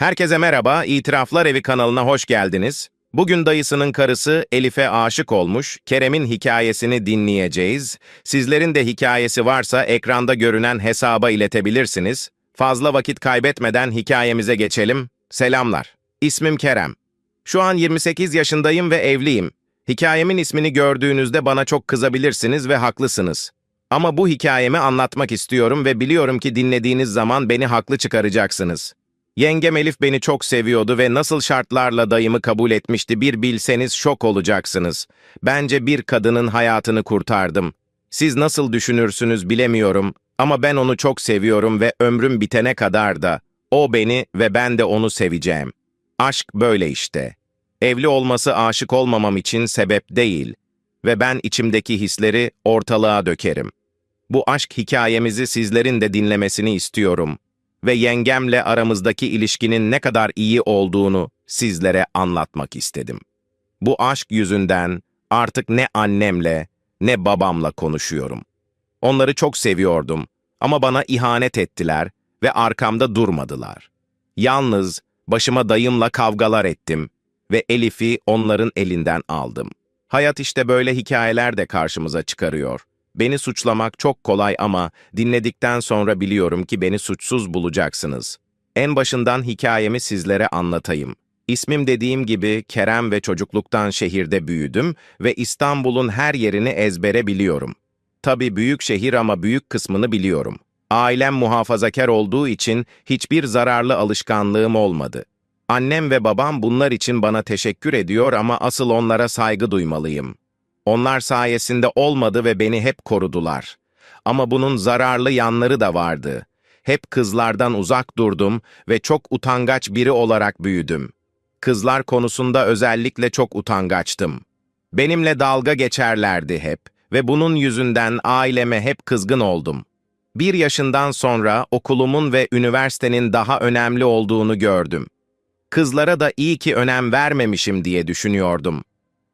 Herkese merhaba, İtiraflar Evi kanalına hoş geldiniz. Bugün dayısının karısı Elif'e aşık olmuş, Kerem'in hikayesini dinleyeceğiz. Sizlerin de hikayesi varsa ekranda görünen hesaba iletebilirsiniz. Fazla vakit kaybetmeden hikayemize geçelim. Selamlar. İsmim Kerem. Şu an 28 yaşındayım ve evliyim. Hikayemin ismini gördüğünüzde bana çok kızabilirsiniz ve haklısınız. Ama bu hikayemi anlatmak istiyorum ve biliyorum ki dinlediğiniz zaman beni haklı çıkaracaksınız. Yengem Elif beni çok seviyordu ve nasıl şartlarla dayımı kabul etmişti bir bilseniz şok olacaksınız. Bence bir kadının hayatını kurtardım. Siz nasıl düşünürsünüz bilemiyorum ama ben onu çok seviyorum ve ömrüm bitene kadar da o beni ve ben de onu seveceğim. Aşk böyle işte. Evli olması aşık olmamam için sebep değil ve ben içimdeki hisleri ortalığa dökerim. Bu aşk hikayemizi sizlerin de dinlemesini istiyorum ve yengemle aramızdaki ilişkinin ne kadar iyi olduğunu sizlere anlatmak istedim. Bu aşk yüzünden artık ne annemle ne babamla konuşuyorum. Onları çok seviyordum ama bana ihanet ettiler ve arkamda durmadılar. Yalnız başıma dayımla kavgalar ettim ve Elif'i onların elinden aldım. Hayat işte böyle hikayeler de karşımıza çıkarıyor. Beni suçlamak çok kolay ama dinledikten sonra biliyorum ki beni suçsuz bulacaksınız. En başından hikayemi sizlere anlatayım. İsmim dediğim gibi Kerem ve çocukluktan şehirde büyüdüm ve İstanbul'un her yerini ezbere biliyorum. Tabii büyük şehir ama büyük kısmını biliyorum. Ailem muhafazakar olduğu için hiçbir zararlı alışkanlığım olmadı. Annem ve babam bunlar için bana teşekkür ediyor ama asıl onlara saygı duymalıyım. Onlar sayesinde olmadı ve beni hep korudular. Ama bunun zararlı yanları da vardı. Hep kızlardan uzak durdum ve çok utangaç biri olarak büyüdüm. Kızlar konusunda özellikle çok utangaçtım. Benimle dalga geçerlerdi hep ve bunun yüzünden aileme hep kızgın oldum. Bir yaşından sonra okulumun ve üniversitenin daha önemli olduğunu gördüm. Kızlara da iyi ki önem vermemişim diye düşünüyordum.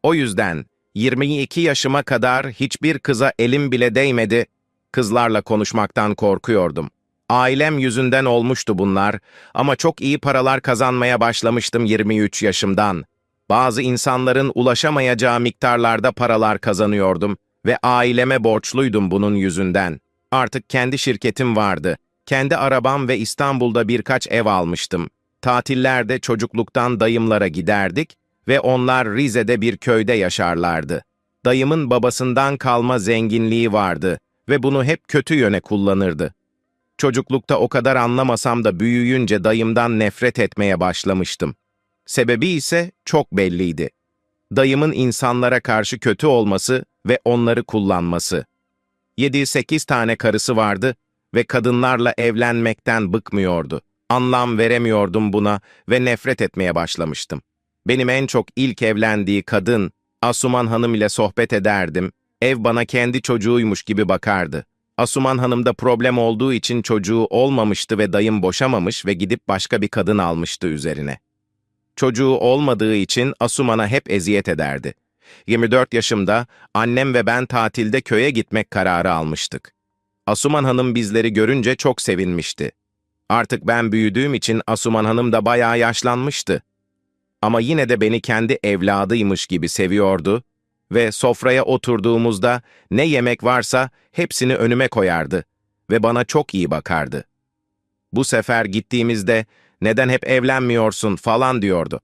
O yüzden 22 yaşıma kadar hiçbir kıza elim bile değmedi, kızlarla konuşmaktan korkuyordum. Ailem yüzünden olmuştu bunlar ama çok iyi paralar kazanmaya başlamıştım 23 yaşımdan. Bazı insanların ulaşamayacağı miktarlarda paralar kazanıyordum ve aileme borçluydum bunun yüzünden. Artık kendi şirketim vardı. Kendi arabam ve İstanbul'da birkaç ev almıştım. Tatillerde çocukluktan dayımlara giderdik ve onlar Rize'de bir köyde yaşarlardı. Dayımın babasından kalma zenginliği vardı ve bunu hep kötü yöne kullanırdı. Çocuklukta o kadar anlamasam da büyüyünce dayımdan nefret etmeye başlamıştım. Sebebi ise çok belliydi. Dayımın insanlara karşı kötü olması ve onları kullanması. 7-8 tane karısı vardı ve kadınlarla evlenmekten bıkmıyordu. Anlam veremiyordum buna ve nefret etmeye başlamıştım. Benim en çok ilk evlendiği kadın, Asuman Hanım ile sohbet ederdim. Ev bana kendi çocuğuymuş gibi bakardı. Asuman Hanım'da problem olduğu için çocuğu olmamıştı ve dayım boşamamış ve gidip başka bir kadın almıştı üzerine. Çocuğu olmadığı için Asuman'a hep eziyet ederdi. 24 yaşımda annem ve ben tatilde köye gitmek kararı almıştık. Asuman Hanım bizleri görünce çok sevinmişti. Artık ben büyüdüğüm için Asuman Hanım da bayağı yaşlanmıştı. Ama yine de beni kendi evladıymış gibi seviyordu ve sofraya oturduğumuzda ne yemek varsa hepsini önüme koyardı ve bana çok iyi bakardı. Bu sefer gittiğimizde neden hep evlenmiyorsun falan diyordu.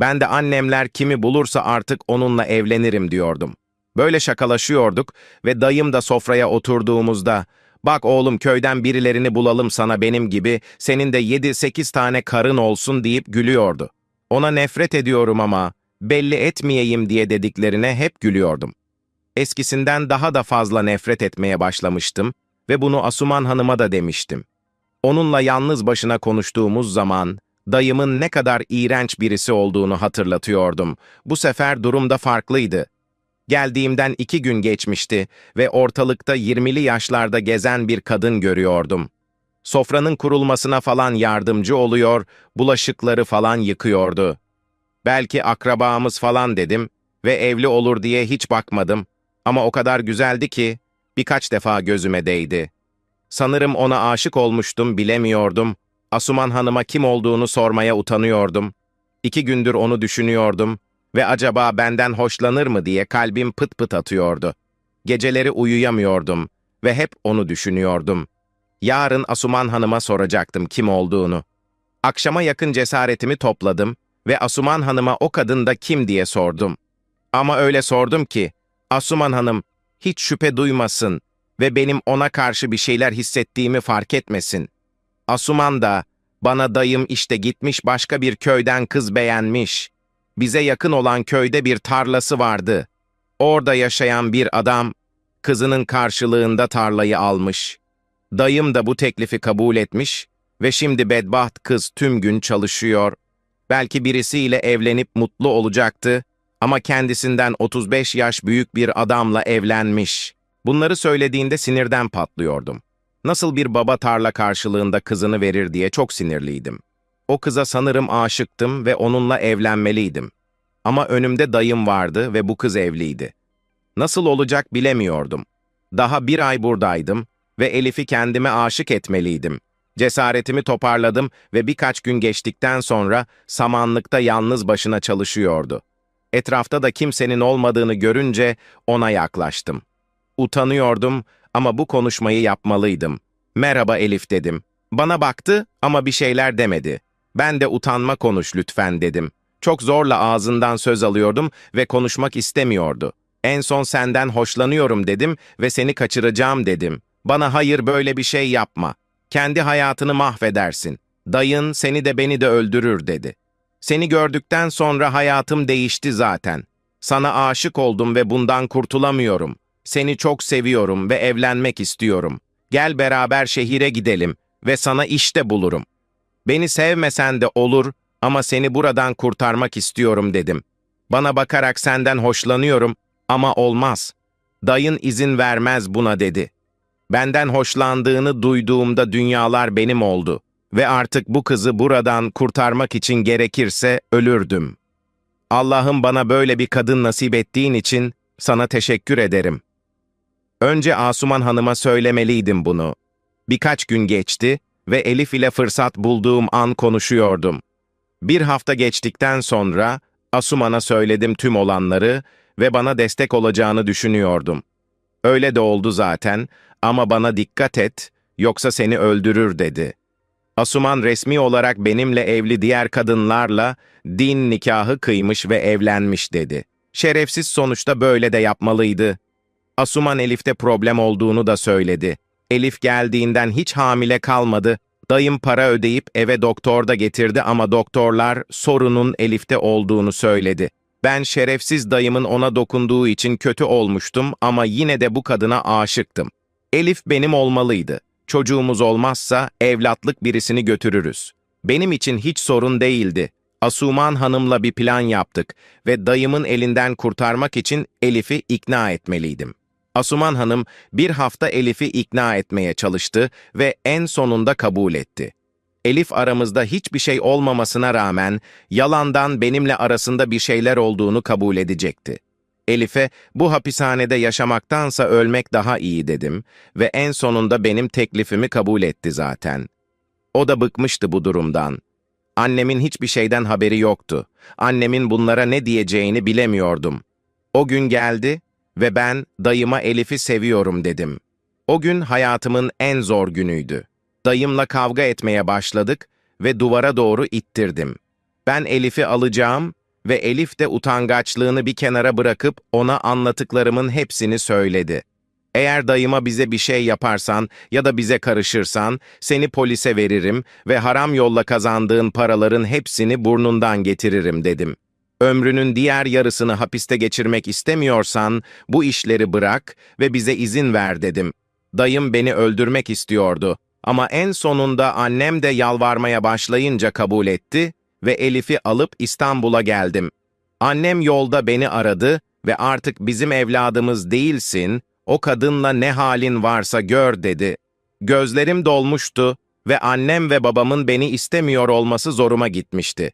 Ben de annemler kimi bulursa artık onunla evlenirim diyordum. Böyle şakalaşıyorduk ve dayım da sofraya oturduğumuzda Bak oğlum köyden birilerini bulalım sana benim gibi, senin de 7-8 tane karın olsun deyip gülüyordu. Ona nefret ediyorum ama belli etmeyeyim diye dediklerine hep gülüyordum. Eskisinden daha da fazla nefret etmeye başlamıştım ve bunu Asuman Hanım'a da demiştim. Onunla yalnız başına konuştuğumuz zaman dayımın ne kadar iğrenç birisi olduğunu hatırlatıyordum. Bu sefer durum da farklıydı. Geldiğimden iki gün geçmişti ve ortalıkta yirmili yaşlarda gezen bir kadın görüyordum. Sofranın kurulmasına falan yardımcı oluyor, bulaşıkları falan yıkıyordu. Belki akrabamız falan dedim ve evli olur diye hiç bakmadım ama o kadar güzeldi ki birkaç defa gözüme değdi. Sanırım ona aşık olmuştum, bilemiyordum Asuman Hanım'a kim olduğunu sormaya utanıyordum. İki gündür onu düşünüyordum ve acaba benden hoşlanır mı diye kalbim pıt pıt atıyordu. Geceleri uyuyamıyordum ve hep onu düşünüyordum. Yarın Asuman Hanım'a soracaktım kim olduğunu. Akşama yakın cesaretimi topladım ve Asuman Hanım'a o kadın da kim diye sordum. Ama öyle sordum ki, Asuman Hanım hiç şüphe duymasın ve benim ona karşı bir şeyler hissettiğimi fark etmesin. Asuman da, bana dayım işte gitmiş başka bir köyden kız beğenmiş. Bize yakın olan köyde bir tarlası vardı. Orada yaşayan bir adam, kızının karşılığında tarlayı almış. Dayım da bu teklifi kabul etmiş ve şimdi bedbaht kız tüm gün çalışıyor. Belki birisiyle evlenip mutlu olacaktı ama kendisinden 35 yaş büyük bir adamla evlenmiş. Bunları söylediğinde sinirden patlıyordum. Nasıl bir baba tarla karşılığında kızını verir diye çok sinirliydim. O kıza sanırım aşıktım ve onunla evlenmeliydim. Ama önümde dayım vardı ve bu kız evliydi. Nasıl olacak bilemiyordum. Daha bir ay buradaydım ve Elif'i kendime aşık etmeliydim. Cesaretimi toparladım ve birkaç gün geçtikten sonra samanlıkta yalnız başına çalışıyordu. Etrafta da kimsenin olmadığını görünce ona yaklaştım. Utanıyordum ama bu konuşmayı yapmalıydım. Merhaba Elif dedim. Bana baktı ama bir şeyler demedi. Ben de utanma konuş lütfen dedim. Çok zorla ağzından söz alıyordum ve konuşmak istemiyordu. En son senden hoşlanıyorum dedim ve seni kaçıracağım dedim. Bana hayır böyle bir şey yapma. Kendi hayatını mahvedersin. Dayın seni de beni de öldürür dedi. Seni gördükten sonra hayatım değişti zaten. Sana aşık oldum ve bundan kurtulamıyorum. Seni çok seviyorum ve evlenmek istiyorum. Gel beraber şehire gidelim ve sana işte bulurum. Beni sevmesen de olur ama seni buradan kurtarmak istiyorum dedim. Bana bakarak senden hoşlanıyorum ama olmaz. Dayın izin vermez buna dedi. Benden hoşlandığını duyduğumda dünyalar benim oldu ve artık bu kızı buradan kurtarmak için gerekirse ölürdüm. Allah'ım bana böyle bir kadın nasip ettiğin için sana teşekkür ederim. Önce Asuman Hanım'a söylemeliydim bunu. Birkaç gün geçti ve Elif ile fırsat bulduğum an konuşuyordum. Bir hafta geçtikten sonra Asuman'a söyledim tüm olanları ve bana destek olacağını düşünüyordum. Öyle de oldu zaten ama bana dikkat et, yoksa seni öldürür dedi. Asuman resmi olarak benimle evli diğer kadınlarla din nikahı kıymış ve evlenmiş dedi. Şerefsiz sonuçta böyle de yapmalıydı. Asuman Elif'te problem olduğunu da söyledi. Elif geldiğinden hiç hamile kalmadı. Dayım para ödeyip eve doktor da getirdi ama doktorlar sorunun Elif'te olduğunu söyledi. Ben şerefsiz dayımın ona dokunduğu için kötü olmuştum ama yine de bu kadına aşıktım. Elif benim olmalıydı. Çocuğumuz olmazsa evlatlık birisini götürürüz. Benim için hiç sorun değildi. Asuman Hanım'la bir plan yaptık ve dayımın elinden kurtarmak için Elif'i ikna etmeliydim. Asuman Hanım bir hafta Elif'i ikna etmeye çalıştı ve en sonunda kabul etti. Elif aramızda hiçbir şey olmamasına rağmen yalandan benimle arasında bir şeyler olduğunu kabul edecekti. Elif'e bu hapishanede yaşamaktansa ölmek daha iyi dedim ve en sonunda benim teklifimi kabul etti zaten. O da bıkmıştı bu durumdan. Annemin hiçbir şeyden haberi yoktu. Annemin bunlara ne diyeceğini bilemiyordum. O gün geldi ve ben dayıma Elif'i seviyorum dedim. O gün hayatımın en zor günüydü. Dayımla kavga etmeye başladık ve duvara doğru ittirdim. Ben Elif'i alacağım ve Elif de utangaçlığını bir kenara bırakıp ona anlatıklarımın hepsini söyledi. Eğer dayıma bize bir şey yaparsan ya da bize karışırsan seni polise veririm ve haram yolla kazandığın paraların hepsini burnundan getiririm dedim. Ömrünün diğer yarısını hapiste geçirmek istemiyorsan bu işleri bırak ve bize izin ver dedim. Dayım beni öldürmek istiyordu ama en sonunda annem de yalvarmaya başlayınca kabul etti ve Elif'i alıp İstanbul'a geldim. Annem yolda beni aradı ve artık bizim evladımız değilsin, o kadınla ne halin varsa gör dedi. Gözlerim dolmuştu ve annem ve babamın beni istemiyor olması zoruma gitmişti.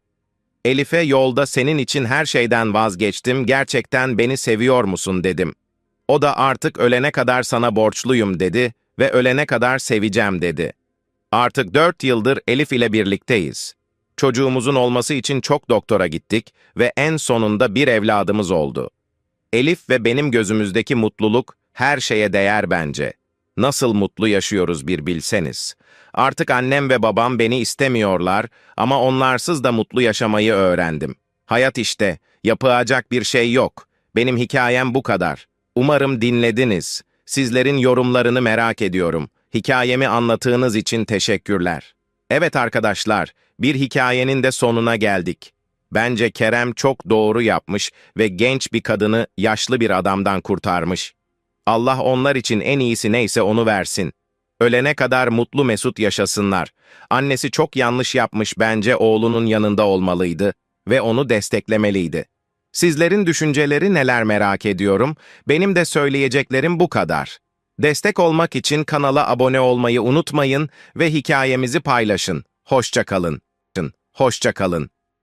Elif'e yolda senin için her şeyden vazgeçtim, gerçekten beni seviyor musun dedim. O da artık ölene kadar sana borçluyum dedi ve ölene kadar seveceğim dedi. Artık dört yıldır Elif ile birlikteyiz. Çocuğumuzun olması için çok doktora gittik ve en sonunda bir evladımız oldu. Elif ve benim gözümüzdeki mutluluk her şeye değer bence. Nasıl mutlu yaşıyoruz bir bilseniz. Artık annem ve babam beni istemiyorlar ama onlarsız da mutlu yaşamayı öğrendim. Hayat işte, yapacak bir şey yok. Benim hikayem bu kadar. Umarım dinlediniz. Sizlerin yorumlarını merak ediyorum. Hikayemi anlattığınız için teşekkürler. Evet arkadaşlar, bir hikayenin de sonuna geldik. Bence Kerem çok doğru yapmış ve genç bir kadını yaşlı bir adamdan kurtarmış. Allah onlar için en iyisi neyse onu versin. Ölene kadar mutlu mesut yaşasınlar. Annesi çok yanlış yapmış bence oğlunun yanında olmalıydı ve onu desteklemeliydi. Sizlerin düşünceleri neler merak ediyorum. Benim de söyleyeceklerim bu kadar. Destek olmak için kanala abone olmayı unutmayın ve hikayemizi paylaşın. Hoşça kalın. Hoşça kalın.